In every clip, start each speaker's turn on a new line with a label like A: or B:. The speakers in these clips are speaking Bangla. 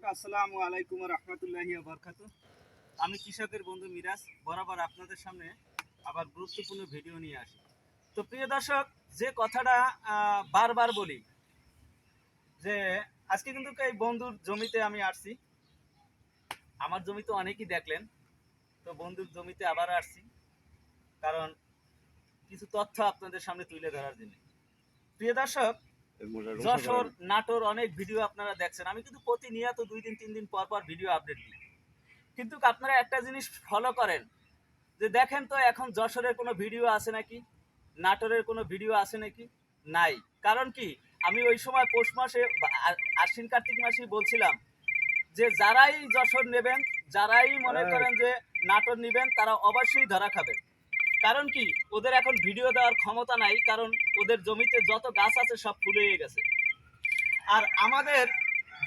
A: দর্শক, আসসালামু আলাইকুম রহমতুল্লাহি বরকাত। আমি কৃষকের বন্ধু মিরাজ, বরাবর আপনাদের সামনে আবার গুরুত্বপূর্ণ ভিডিও নিয়ে আসি। তো প্রিয় দর্শক, যে কথাটা বারবার বলি, যে আজকে কিন্তু এই বন্ধুর জমিতে আমি আসছি। আমার জমিতে অনেকেই দেখলেন, তো বন্ধুর জমিতে আবার আসছি। কারণ কিছু তথ্য আপনাদের সামনে তুলে ধরার জন্য। প্রিয় দর্শক যশোর নাটোর অনেক ভিডিও আপনারা দেখছেন। আমি কিন্তু প্রতিনিয়ত দুই দিন তিন দিন পর পর ভিডিও আপডেট দিই। কিন্তু আপনারা একটা জিনিস ফলো করেন যে দেখেন তো এখন যশোরের কোনো ভিডিও আছে নাকি? নাটোরের কোনো ভিডিও আছে নাকি? নাই। কারণ কি? আমি ওই সময় পৌষ মাসে আশ্বিন কার্তিক মাসেই বলছিলাম যে যারাই যশোর নেবেন যারাই মনে
B: হ্যাঁ।
A: করেন যে নাটোর নেবেন তারা অবশ্যই ধরা খাবেন। কারণ কি? ওদের এখন ভিডিও দেওয়ার ক্ষমতা নাই কারণ ওদের জমিতে যত গাছ আছে সব ফুলে গেছে। আর আমাদের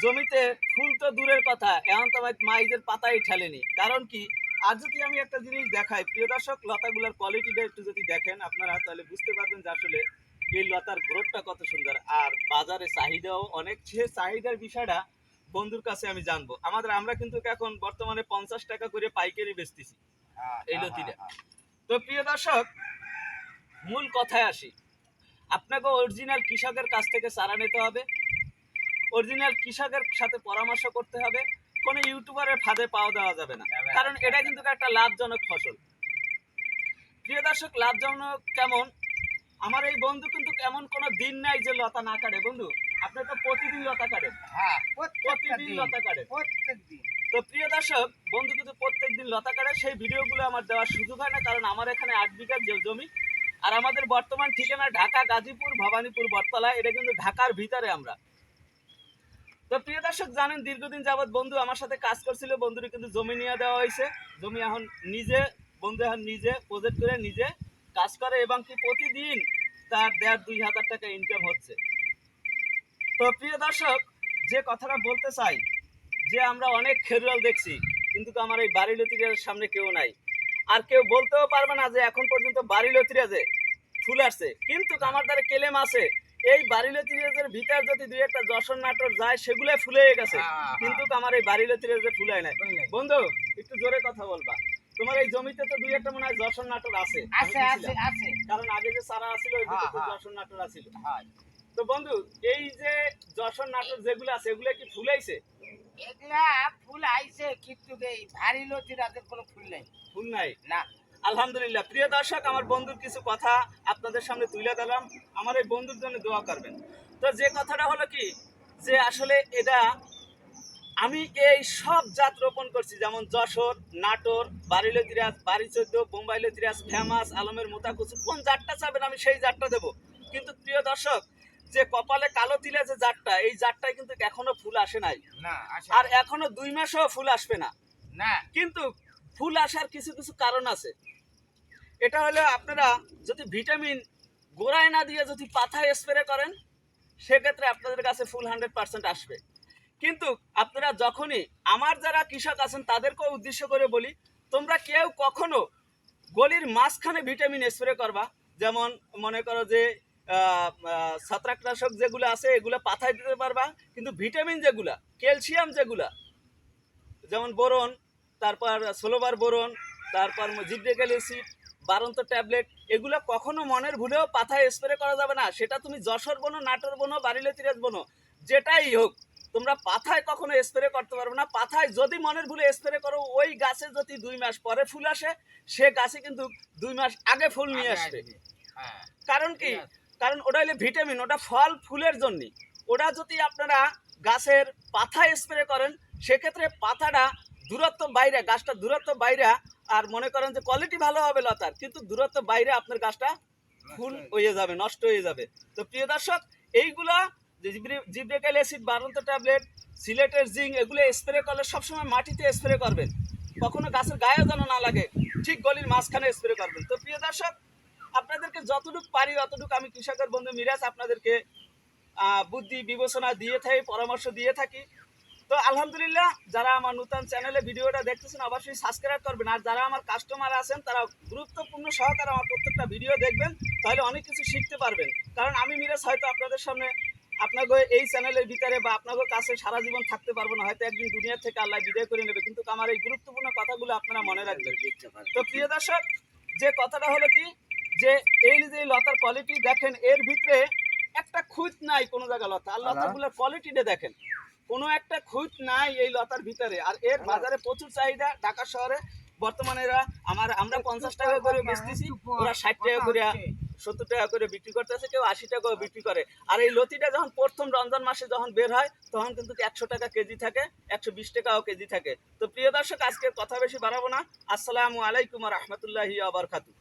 A: জমিতে ফুল তো দূরের কথা এখন তো মাইজের পাতাই ঠেলেনি। কারণ কি? আর যদি আমি একটা জিনিস দেখাই প্রিয় দর্শক লতাগুলোর কোয়ালিটিটা একটু যদি দেখেন আপনারা তাহলে বুঝতে পারবেন যে আসলে এই লতার গ্রোথটা কত সুন্দর। আর বাজারে চাহিদাও অনেক সে চাহিদার বিষয়টা বন্ধুর কাছে আমি জানব। আমাদের আমরা কিন্তু এখন বর্তমানে পঞ্চাশ টাকা করে পাইকারি বেচতেছি। এই লতিটা। তো প্রিয় দর্শক মূল কথায় আসি। আপনাকে অরিজিনাল কৃষকের কাছ থেকে চারা নিতে হবে। অরিজিনাল কৃষকের সাথে পরামর্শ করতে হবে। কোনো ইউটিউবারের ফাঁদে পাওয়া দেওয়া যাবে না। কারণ এটা কিন্তু একটা লাভজনক ফসল। প্রিয় দর্শক লাভজনক কেমন? আমার এই বন্ধু কিন্তু কেমন কোনো দিন নাই যে লতা না কাটে। বন্ধু আপনি তো প্রতিদিন লতা কাটেন।
B: হ্যাঁ
A: প্রতিদিন লতা কাটেন।
B: প্রত্যেক
A: তো প্রিয় দর্শক বন্ধু কিন্তু প্রত্যেকদিন লতা কাটে সেই ভিডিওগুলো আমার দেওয়ার সুযোগ হয় না কারণ আমার এখানে আট বিঘা জমি। আর আমাদের বর্তমান ঠিকানা ঢাকা গাজীপুর ভবানীপুর বটতলা এটা কিন্তু ঢাকার ভিতরে আমরা। তো প্রিয় দর্শক জানেন দীর্ঘদিন যাবত বন্ধু আমার সাথে কাজ করছিল বন্ধুর কিন্তু জমি নিয়ে দেওয়া হয়েছে। জমি এখন নিজে বন্ধু এখন নিজে প্রজেক্ট করে নিজে কাজ করে এবং কি প্রতিদিন তার দেড় দুই হাজার টাকা ইনকাম হচ্ছে। তো প্রিয় দর্শক যে কথাটা বলতে চাই যে আমরা অনেক খেরুয়াল দেখছি কিন্তু তো আমার এই বাড়ি লতিরাজের সামনে কেউ নাই। আর কেউ বলতেও পারবে না যে এখন পর্যন্ত বাড়ি লতিরাজে ফুল আসছে। কিন্তু আমার দ্বারা কেলেম আছে এই বাড়ি লতিরাজের ভিতর যদি দুই একটা যশোর নাটক যায় সেগুলো ফুলে গেছে।
B: হ্যাঁ,
A: কিন্তু তো আমার এই বাড়ি লতিরাজে ফুলায় নাই। বন্ধু একটু জোরে কথা বলবা। তোমার এই জমিতে তো দুই একটা মনে হয় যশোর নাটক আছে। কারণ আগে যে সারা ওই
B: হ্যাঁ, হ্যাঁ।
A: যশোর নাটক
B: হয়।
A: তো বন্ধু এই যে যশোর নাটক যেগুলো আছে এগুলো কি ফুলাইছে
B: এগুলা ফুল আইছে কিন্তু এই ভারী লতি রাতের কোনো ফুল নাই।
A: ফুল নাই?
B: না।
A: আলহামদুলিল্লাহ। প্রিয় দর্শক আমার বন্ধুর কিছু কথা আপনাদের সামনে তুলে দিলাম আমার এই বন্ধুর জন্য দোয়া করবেন। তো যে কথাটা হলো কি যে আসলে এটা আমি এই সব জাত রোপণ করছি যেমন যশোর নাটোর বারিলতিরাজ বাড়ি চোদ্দ বোম্বাই লতিরাজ ফেমাস আলমের মোতাকুচু কোন জাতটা চাবেন আমি সেই জাতটা দেবো। কিন্তু প্রিয় দর্শক যে কপালে কালো তিলে যে জাতটা এই জাতটায় কিন্তু এখনও ফুল আসে নাই। আর এখনও দুই মাসও ফুল আসবে না। কিন্তু ফুল আসার কিছু কিছু কারণ আছে। এটা হলো আপনারা যদি ভিটামিন গোড়ায় না দিয়ে যদি পাথায় স্প্রে করেন সেক্ষেত্রে আপনাদের কাছে ফুল হান্ড্রেড পার্সেন্ট আসবে। কিন্তু আপনারা যখনই আমার যারা কৃষক আছেন তাদেরকেও উদ্দেশ্য করে বলি তোমরা কেউ কখনো গলির মাঝখানে ভিটামিন স্প্রে করবা। যেমন মনে করো যে ছত্রাকনাশক যেগুলো আছে এগুলো পাতায় দিতে পারবা। কিন্তু ভিটামিন যেগুলা ক্যালসিয়াম যেগুলা যেমন বোরন তারপর সোলোবার বোরন তারপর অ্যাসিড বারন্ত ট্যাবলেট এগুলো কখনো মনের ভুলেও পাথায় স্প্রে করা যাবে না। সেটা তুমি যশোর বনো নাটোর বনো বাড়িলে তিরাজ বনো যেটাই হোক তোমরা পাথায় কখনো স্প্রে করতে পারবে না। পাথায় যদি মনের ভুলে স্প্রে করো ওই গাছে যদি দুই মাস পরে ফুল আসে সে গাছে কিন্তু দুই মাস আগে ফুল নিয়ে আসবে।
B: হ্যাঁ।
A: কারণ কি। কারণ ওটা হলো ভিটামিন ওটা ফল ফুলের জন্য ওটা যদি আপনারা গাছের পাতায় স্প্রে করেন সেক্ষেত্রে পাতাটা দূরত্ব বাইরে গাছটা দূরত্ব বাইরে আর মনে করেন যে কোয়ালিটি ভালো হবে লতার কিন্তু দূরত্ব বাইরে আপনার গাছটা ফুল হয়ে যাবে। নষ্ট হয়ে যাবে। তো প্রিয় দর্শক এইগুলো জিব্রেকাল অ্যাসিড বারন্ত ট্যাবলেট সিলেটের জিঙ্ক এগুলো স্প্রে করলে সবসময় মাটিতে স্প্রে করবেন। কখনো গাছের গায়ে যেন না লাগে ঠিক গলির মাঝখানে স্প্রে করবেন। তো প্রিয় দর্শক আপনাদেরকে যতটুকু পারি অতটুকু আমি কৃষকের বন্ধু মিরাজ আপনাদেরকে বুদ্ধি বিবেচনা দিয়ে থাকি পরামর্শ দিয়ে থাকি। তো আলহামদুলিল্লাহ যারা আমার নতুন চ্যানেলে ভিডিওটা দেখতেছেন অবশ্যই সাবস্ক্রাইব করবেন। আর যারা আমার কাস্টমার আছেন তারা গুরুত্বপূর্ণ সহকারে আমার প্রত্যেকটা ভিডিও দেখবেন তাহলে অনেক কিছু শিখতে পারবেন। কারণ আমি মিরাজ হয়তো আপনাদের সামনে আপনাকে এই চ্যানেলের ভিতরে বা আপনাদের কাছে সারা জীবন থাকতে পারব না হয়তো একদিন দুনিয়ার থেকে আল্লাহ বিদায় করে নেবে কিন্তু আমার এই গুরুত্বপূর্ণ কথাগুলো আপনারা মনে রাখবেন। তো প্রিয় দর্শক যে কথাটা হলো কি? যে এই যে লতার কোয়ালিটি দেখেন এর ভিতরে একটা খুঁত নাই কোনো জায়গা লতা। আর লতাগুলোর কোয়ালিটিটা দেখেন কোনো একটা খুঁত নাই এই লতার ভিতরে। আর এর বাজারে প্রচুর চাহিদা ঢাকা শহরে বর্তমানে এরা আমার আমরা পঞ্চাশ টাকা করে বেচতেছি ওরা ষাট টাকা করে সত্তর টাকা করে বিক্রি করতেছে কেউ আশি টাকা বিক্রি করে। আর এই লতিটা যখন প্রথম রমজান মাসে যখন বের হয় তখন কিন্তু একশো টাকা কেজি থাকে একশো বিশ টাকাও কেজি থাকে। তো প্রিয় দর্শক আজকে কথা বেশি বাড়াবো না। আসসালামু আলাইকুম রহমতুল্লাহি আবরকাতু